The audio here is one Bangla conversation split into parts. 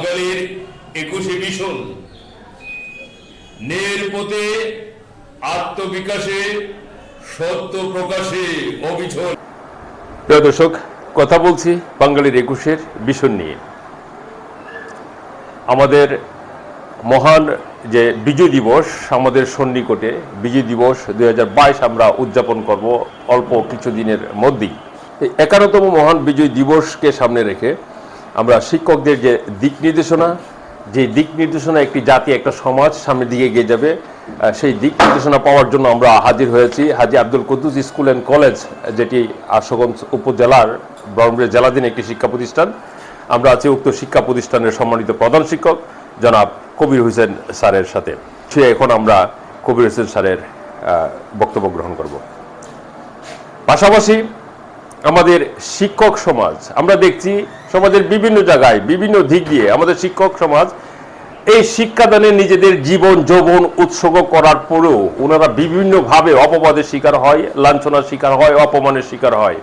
বাঙালির একুশে মিশন নের পথে আত্মবিকাশে সত্য প্রকাশে অবিচল। প্রিয় দর্শক, কথা বলছি বাঙালির একুশের বিষণ নিয়ে। আমাদের মহান যে বিজয় দিবস, আমাদের সন্নিকটে বিজয় দিবস দুই হাজার বাইশ আমরা উদযাপন করব অল্প কিছু দিনের মধ্যেই একান্নতম মহান বিজয় দিবসকে সামনে রেখে আমরা শিক্ষকদের যে দিক নির্দেশনা, যে দিক নির্দেশনা একটি জাতি, একটা সমাজ সামনের দিকে এগিয়ে যাবে সেই দিক নির্দেশনা পাওয়ার জন্য আমরা হাজির হয়েছি। Haji Abdul Kuddus school and college, যেটি আশুগঞ্জ উপজেলার ব্রহ্মপুর জেলাধীন একটি শিক্ষা প্রতিষ্ঠান। আমরা আছি উক্ত শিক্ষা প্রতিষ্ঠানের সম্মানিত প্রধান শিক্ষক, জনাব কবির হোসেন স্যারের সাথে। সে এখন আমরা কবির হোসেন স্যারের বক্তব্য গ্রহণ করব। পাশাপাশি আমাদের শিক্ষক সমাজ, আমরা দেখছি সমাজের বিভিন্ন জায়গায়, বিভিন্ন দিক দিয়ে আমাদের শিক্ষক সমাজ এই শিক্ষাদানে নিজেদের জীবন, যৌবন উৎসর্গ করার পরেও ওনারা বিভিন্নভাবে অপবাদের শিকার হয়, লাঞ্ছনার শিকার হয়, অপমানের শিকার হয়।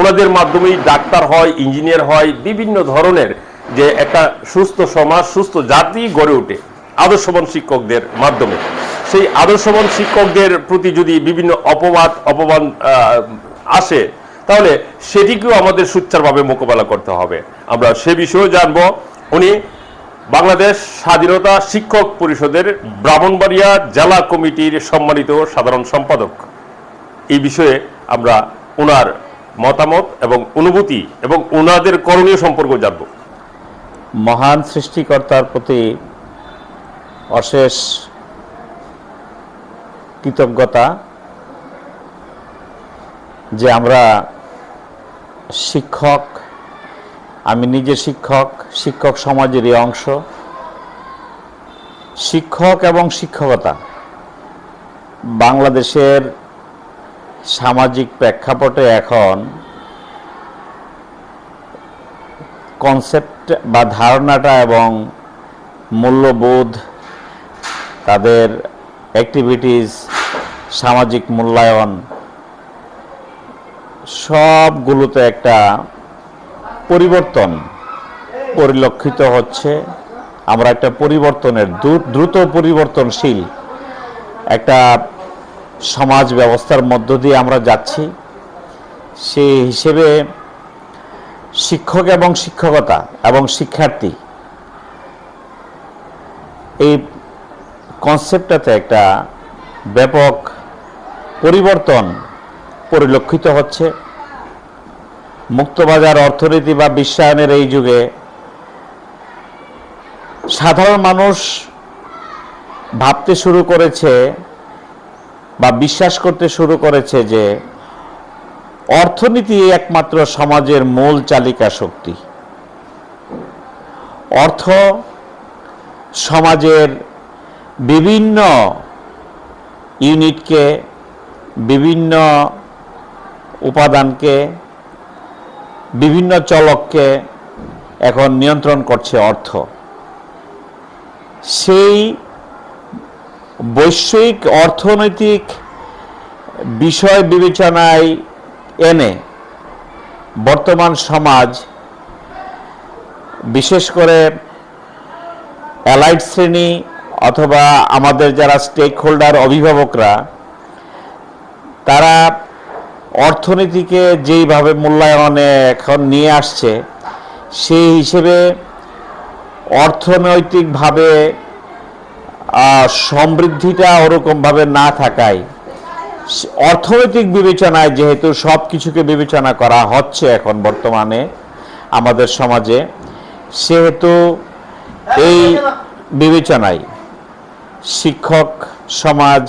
ওনাদের মাধ্যমেই ডাক্তার হয়, ইঞ্জিনিয়ার হয়, বিভিন্ন ধরনের যে একটা সুস্থ সমাজ, সুস্থ জাতি গড়ে ওঠে আদর্শবান শিক্ষকদের মাধ্যমে। সেই আদর্শবান শিক্ষকদের প্রতি যদি বিভিন্ন অপবাদ, অপমান আসে তাহলে সেটিকেও আমাদের সুচ্চারভাবে মোকাবেলা করতে হবে। আমরা সে বিষয়েও জানব, উনি বাংলাদেশ স্বাধীনতা শিক্ষক পরিষদের ব্রাহ্মণবাড়িয়া জেলা কমিটির সম্মানিত সাধারণ সম্পাদক। এই বিষয়ে আমরা ওনার মতামত এবং অনুভূতি এবং ওনাদের করণীয় সম্পর্ক জানব। মহান সৃষ্টিকর্তার প্রতি অশেষ কৃতজ্ঞতা। যে আমরা শিক্ষক, আমি নিজে শিক্ষক শিক্ষক সমাজেরই অংশ। শিক্ষক এবং শিক্ষকতা বাংলাদেশের সামাজিক প্রেক্ষাপটে এখন কনসেপ্ট বা ধারণাটা এবং মূল্যবোধ, তাদের অ্যাক্টিভিটিস সামাজিক মূল্যায়ন সবগুলোতে একটা পরিবর্তন পরিলক্ষিত হচ্ছে। আমরা একটা পরিবর্তনের দ্রু- দ্রুত পরিবর্তনশীল একটা সমাজ ব্যবস্থার মধ্য দিয়ে আমরা যাচ্ছি। সেই হিসেবে শিক্ষক এবং শিক্ষকতা এবং শিক্ষার্থী এই কনসেপ্টটাতে একটা ব্যাপক পরিবর্তন পরিলক্ষিত হচ্ছে। মুক্তবাজার অর্থনীতি বা বিশ্বায়নের এই যুগে সাধারণ মানুষ ভাবতে শুরু করেছে বা বিশ্বাস করতে শুরু করেছে যে অর্থনীতি একমাত্র সমাজের মূল চালিকা শক্তি। অর্থ সমাজের বিভিন্ন ইউনিটকে, বিভিন্ন উপাদানকে, বিভিন্ন চলককে এখন নিয়ন্ত্রণ করছে অর্থ। সেই বৈশ্বিক অর্থনৈতিক বিষয় বিবেচনায় এনে বর্তমান সমাজ, বিশেষ করে অ্যালাইড শ্রেণি অথবা আমাদের যারা স্টেক হোল্ডার অভিভাবকরা, তারা অর্থনীতিকে যেইভাবে মূল্যায়নে এখন নিয়ে আসছে, সেই হিসেবে অর্থনৈতিকভাবে সমৃদ্ধিটা ওরকমভাবে না থাকায় অর্থনৈতিক বিবেচনায় যেহেতু সব কিছুকে বিবেচনা করা হচ্ছে এখন বর্তমানে আমাদের সমাজে, সেহেতু এই বিবেচনায় শিক্ষক, সমাজ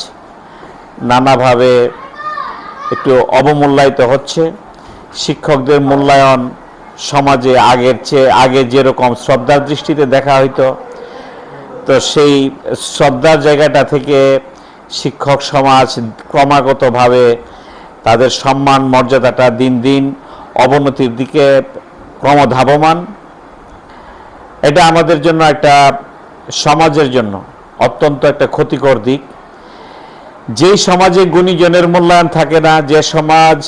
নানাভাবে একটু অবমূল্যায়িত হচ্ছে। শিক্ষকদের মূল্যায়ন সমাজে আগের চেয়ে আগে যেরকম শ্রদ্ধার দৃষ্টিতে দেখা হইতো, তো সেই শ্রদ্ধার জায়গাটা থেকে শিক্ষক সমাজ ক্রমাগতভাবে তাদের সম্মান মর্যাদাটা দিন দিন অবনতির দিকে ক্রমধাবমান। এটা আমাদের জন্য একটা সমাজের জন্য অত্যন্ত একটা ক্ষতিকর দিক। যেই সমাজে গুণীজনের মূল্যায়ন থাকে না, যে সমাজ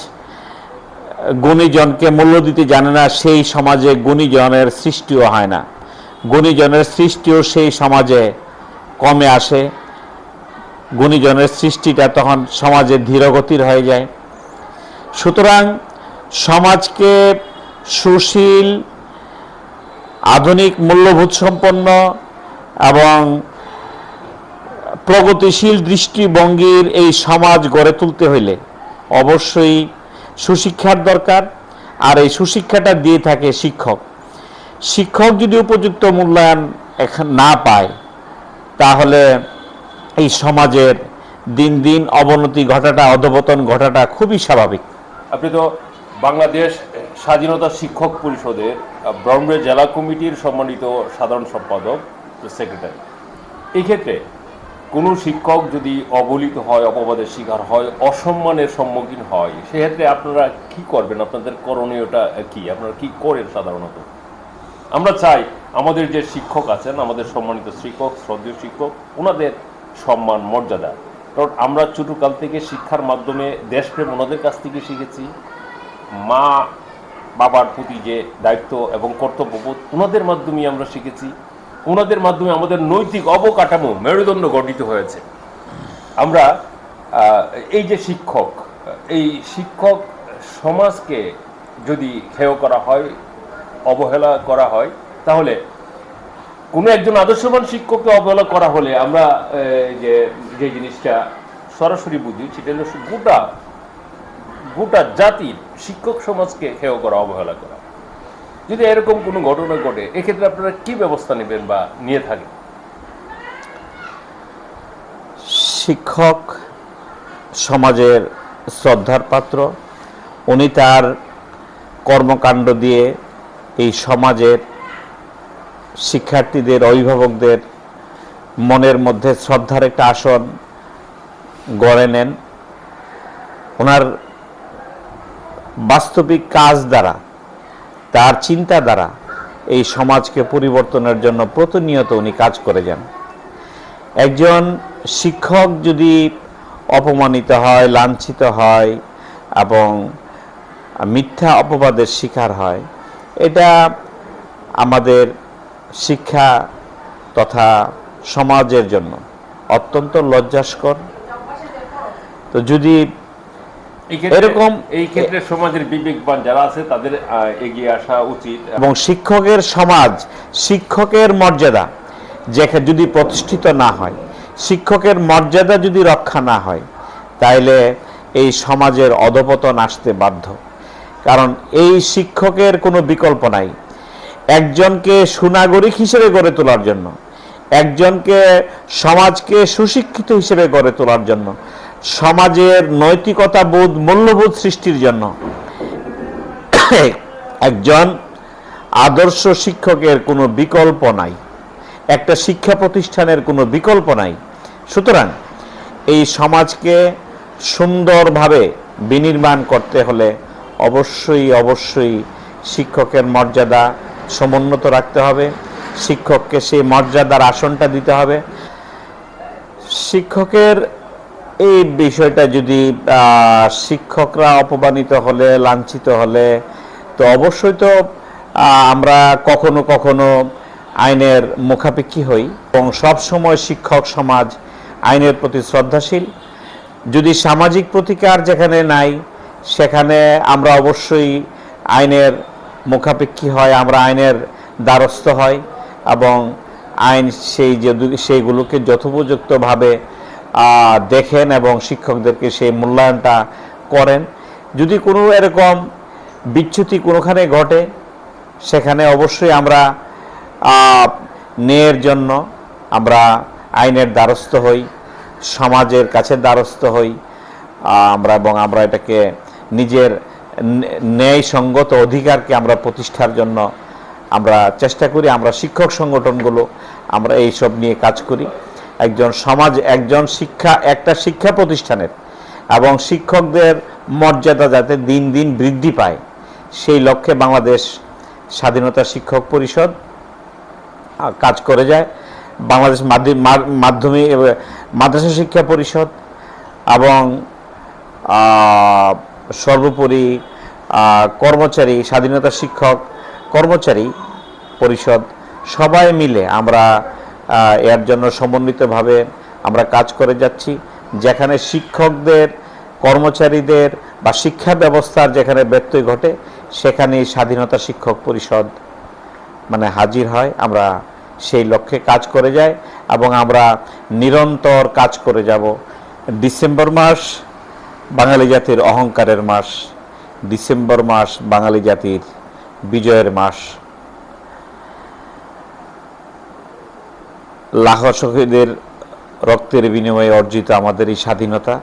গুণীজনকে মূল্য দিতে জানে না, সেই সমাজে গুণীজনের সৃষ্টিও হয় না। গুণীজনের সৃষ্টিও সেই সমাজে কমে আসে। গুণীজনের সৃষ্টিটা তখন সমাজে ধীরগতির হয়ে যায়। সুতরাং সমাজকে সুশীল, আধুনিক মূল্যবোধ সম্পন্ন এবং প্রগতিশীল দৃষ্টিভঙ্গির এই সমাজ গড়ে তুলতে হইলে অবশ্যই সুশিক্ষার দরকার আর এই সুশিক্ষাটা দিয়ে থাকে শিক্ষক। শিক্ষক যদি উপযুক্ত মূল্যায়ন এখন না পায় তাহলে এই সমাজের দিন দিন অবনতি ঘটাটা অধপতন ঘটাটা খুবই স্বাভাবিক। আপনি তো বাংলাদেশ স্বাধীনতা শিক্ষক পরিষদের আহ, ব্রহ্মপুর জেলা কমিটির সম্মানিত সাধারণ সম্পাদক সেক্রেটারি। এই ক্ষেত্রে কোনো শিক্ষক যদি অবলিত হয়, অপবাদের শিকার হয়, অসম্মানের সম্মুখীন হয়, সেক্ষেত্রে আপনারা কি করবেন? আপনাদের করণীয়টা কি? আপনারা কি করেন সাধারণত? আমরা চাই আমাদের যে শিক্ষক আছেন, আমাদের সম্মানিত শিক্ষক, শ্রদ্ধেয় শিক্ষক, ওনাদের সম্মান, মর্যাদা। কারণ আমরা ছোটকাল থেকে শিক্ষার মাধ্যমে দেশপ্রেম ওনাদের কাছ থেকে শিখেছি। মা, বাবার প্রতি যে দায়িত্ব এবং কর্তব্যবোধ ওনাদের মাধ্যমেই আমরা শিখেছি। ওনাদের মাধ্যমে আমাদের নৈতিক অবকাঠামো মেরুদণ্ড গঠিত হয়েছে। আমরা এই যে শিক্ষক, এই শিক্ষক সমাজকে যদি হেয় করা হয়, অবহেলা করা হয়, তাহলে কোনো একজন আদর্শবান শিক্ষককে অবহেলা করা হলে আমরা যে যে জিনিসটা সরাসরি বুঝি, সেটা হলো গোটা গোটা জাতির শিক্ষক সমাজকে হেয় করা, অবহেলা করা। যদি এরকম কোনো ঘটনা ঘটে, এক্ষেত্রে আপনারা কি ব্যবস্থা নেবেন বা নিয়ে থাকেন? শিক্ষক সমাজের শ্রদ্ধার পাত্র, উনি তার কর্মকাণ্ড দিয়ে এই সমাজের শিক্ষার্থীদের, অভিভাবকদের মনের মধ্যে শ্রদ্ধার একটা আসন গড়ে নেন। ওনার বাস্তবিক কাজ দ্বারা তার চিন্তা দ্বারা এই সমাজকে পরিবর্তনের জন্য প্রতিনিয়ত উনি কাজ করে যান। একজন শিক্ষক যদি অপমানিত হয়, লাঞ্ছিত হয় এবং মিথ্যা অপবাদের শিকার হয়, এটা আমাদের শিক্ষা তথা সমাজের জন্য অত্যন্ত লজ্জাস্কর। তো যদি এরকম- এই ক্ষেত্রে সমাজের বিবেকবান যারা আছে তাদের এগিয়ে আসা উচিত। এবং শিক্ষকের সমাজ শিক্ষকের মর্যাদা যেখানে যদি প্রতিষ্ঠিত না হয় শিক্ষকের মর্যাদা যদি রক্ষা না হয় তাইলে এই সমাজের অধপতন আসতে বাধ্য। কারণ এই শিক্ষকের কোনো বিকল্প নাই। একজনকে সুনাগরিক হিসেবে গড়ে তোলার জন্য একজনকে সমাজকে সুশিক্ষিত হিসেবে গড়ে তোলার জন্য সমাজের নৈতিকতা বোধ, মূল্যবোধ সৃষ্টির জন্য। একজন আদর্শ শিক্ষকের কোনো বিকল্প নাই। একটা শিক্ষা প্রতিষ্ঠানের কোনো বিকল্প নাই। সুতরাং এই সমাজকে সুন্দরভাবে বিনির্মাণ করতে হলে অবশ্যই অবশ্যই শিক্ষকের মর্যাদা সমুন্নত রাখতে হবে। শিক্ষককে সেই মর্যাদার আসনটা দিতে হবে। শিক্ষকের এই বিষয়টা যদি শিক্ষকরা অপমানিত হলে, লাঞ্ছিত হলে, তো অবশ্যই তো আমরা কখনো কখনো আইনের মুখাপেক্ষী হই এবং সব সময় শিক্ষক সমাজ আইনের প্রতি শ্রদ্ধাশীল। যদি সামাজিক প্রতিকার যেখানে নাই, সেখানে আমরা অবশ্যই আইনের মুখাপেক্ষী হয় আমরা আইনের দ্বারস্থ হয় এবং আইন সেই যে সেইগুলোকে যথোপযুক্তভাবে দেখেন এবং শিক্ষকদেরকে সেই মূল্যায়নটা করেন। যদি কোনো এরকম বিচ্যুতি কোনোখানে ঘটে, সেখানে অবশ্যই আমরা ন্যায়ের জন্য আমরা আইনের দ্বারস্থ হই, সমাজের কাছে দ্বারস্থ হই আমরা এবং আমরা এটাকে নিজের ন্যা- ন্যায়সঙ্গত অধিকারকে আমরা প্রতিষ্ঠার জন্য আমরা চেষ্টা করি, আমরা শিক্ষক সংগঠনগুলো আমরা এই সব নিয়ে কাজ করি। একজন সমাজ, একজন শিক্ষা, একটা শিক্ষা প্রতিষ্ঠানের এবং শিক্ষকদের মর্যাদা যাতে দিন দিন বৃদ্ধি পায়, সেই লক্ষ্যে বাংলাদেশ স্বাধীনতা শিক্ষক পরিষদ কাজ করে যায়। বাংলাদেশ মাধ্যমিক মাদ্রাসা শিক্ষা পরিষদ এবং সর্বোপরি কর্মচারী, স্বাধীনতা শিক্ষক কর্মচারী পরিষদ, সবাই মিলে আমরা এর জন্য সমন্বিতভাবে আমরা কাজ করে যাচ্ছি। যেখানে শিক্ষকদের, কর্মচারীদের বা শিক্ষা ব্যবস্থার যেখানে ব্যত্যয় ঘটে সেখানে স্বাধীনতা শিক্ষক পরিষদ মানে হাজির হয়। আমরা সেই লক্ষ্যে কাজ করে যাই এবং আমরা নিরন্তর কাজ করে যাব। ডিসেম্বর মাস বাঙালি জাতির অহংকারের মাস, ডিসেম্বর মাস বাঙালি জাতির বিজয়ের মাস। লাখ শহীদের রক্তের বিনিময়ে অর্জিত আমাদের এই স্বাধীনতা,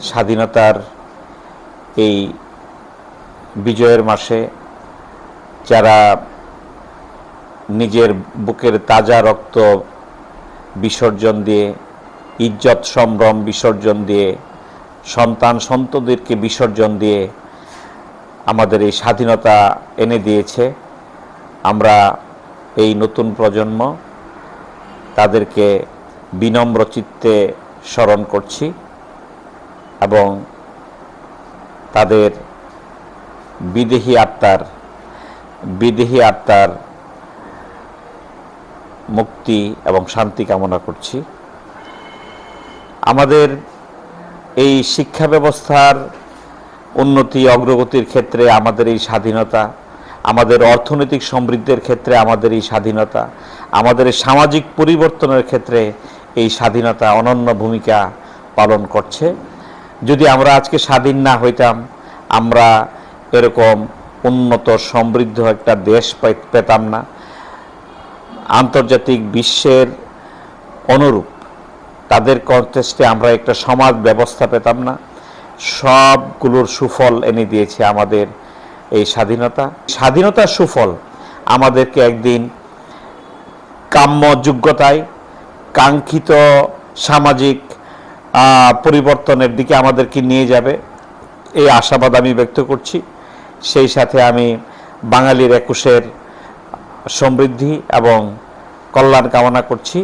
স্বাধীনতার এই বিজয়ের মাসে যারা নিজের বুকের তাজা রক্ত বিসর্জন দিয়ে, ইজ্জত, সম্ভ্রম বিসর্জন দিয়ে, সন্তান সন্তদেরকে বিসর্জন দিয়ে আমাদের এই স্বাধীনতা এনে দিয়েছে। আমরা এই নতুন প্রজন্ম তাদেরকে বিনম্র চিত্তে স্মরণ করছি এবং তাদের বিদেহী আত্মার বিদেহী আত্মার মুক্তি এবং শান্তি কামনা করছি। আমাদের এই শিক্ষা ব্যবস্থার উন্নতি, অগ্রগতির ক্ষেত্রে আমাদের এই স্বাধীনতা, আমাদের অর্থনৈতিক সমৃদ্ধির ক্ষেত্রে আমাদের এই স্বাধীনতা আমাদের সামাজিক পরিবর্তনের ক্ষেত্রে এই স্বাধীনতা অনন্য ভূমিকা পালন করছে। যদি আমরা আজকে স্বাধীন না হইতাম, আমরা এরকম উন্নত সমৃদ্ধ একটা দেশ পেতাম না। আন্তর্জাতিক বিশ্বের অনুরূপ তাদের কন্টেস্টে আমরা একটা সমাজ ব্যবস্থা পেতাম না। সবগুলোর সুফল এনে দিয়েছে আমাদের এই স্বাধীনতা। স্বাধীনতার সুফল আমাদেরকে একদিন কাম্য যোগ্যতায় কাঙ্ক্ষিত সামাজিক পরিবর্তনের দিকে আমাদেরকে নিয়ে যাবে। এই আশাবাদ আমি ব্যক্ত করছি। সেই সাথে আমি বাঙালির একুশের সমৃদ্ধি এবং কল্যাণ কামনা করছি।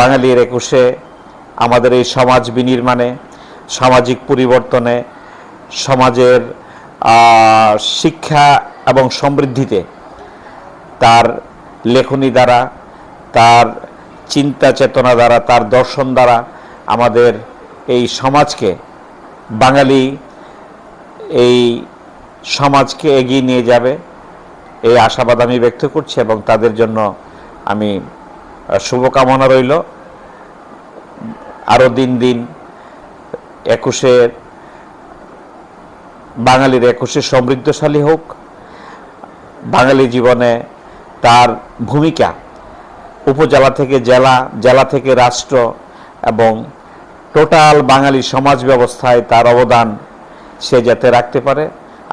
বাঙালির একুশে আমাদের এই সমাজ বিনির্মাণে, সামাজিক পরিবর্তনে, সমাজের শিক্ষা এবং সমৃদ্ধিতে তার লেখনী দ্বারা, তার চিন্তা চেতনা দ্বারা, তার দর্শন দ্বারা আমাদের এই সমাজকে, বাঙালি এই সমাজকে এগিয়ে নিয়ে যাবে। এই আশাবাদ আমি ব্যক্ত করছি এবং তাদের জন্য আমি শুভকামনা রইল। আরও দিন দিন একুশে, বাঙালির একুশে সমৃদ্ধশালী হোক। বাঙালি জীবনে তার ভূমিকা উপজেলা থেকে জেলা জেলা থেকে রাষ্ট্র এবং টোটাল বাঙালি সমাজ ব্যবস্থায় তার অবদান সে যাতে রাখতে পারে,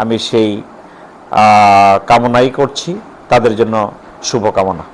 আমি সেই কামনাই করছি। তাদের জন্য শুভকামনা।